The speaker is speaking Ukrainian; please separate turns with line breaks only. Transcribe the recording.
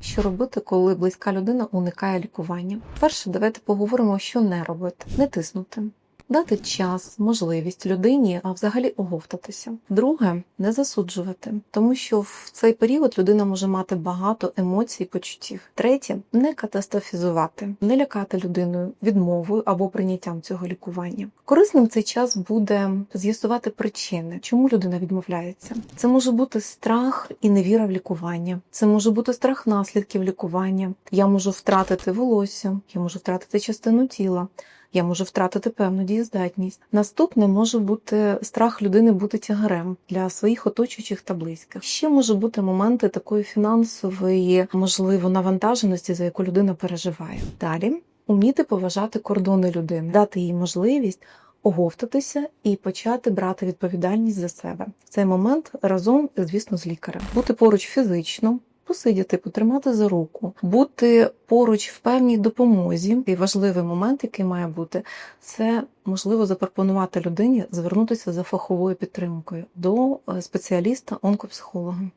Що робити, коли близька людина уникає лікування? Перше, давайте поговоримо, що не робити: не тиснути. Дати час, можливість людині, а взагалі оговтатися. Друге, не засуджувати, тому що в цей період людина може мати багато емоцій, почуттів. Третє, не катастрофізувати, не лякати людиною відмовою або прийняттям цього лікування. Корисним цей час буде з'ясувати причини, чому людина відмовляється. Це може бути страх і невіра в лікування. Це може бути страх наслідків лікування. Я можу втратити волосся, я можу втратити частину тіла. Я можу втратити певну дієздатність. Наступне може бути страх людини бути тягарем для своїх оточуючих та близьких. Ще може бути моменти такої фінансової, можливо, навантаженості, за яку людина переживає. Далі уміти поважати кордони людини, дати їй можливість. Оговтатися і почати брати відповідальність за себе в цей момент разом, звісно, з лікарем, бути поруч фізично, посидіти, потримати за руку, бути поруч в певній допомозі. І важливий момент, який має бути, це можливо запропонувати людині звернутися за фаховою підтримкою до е, спеціаліста онкопсихолога.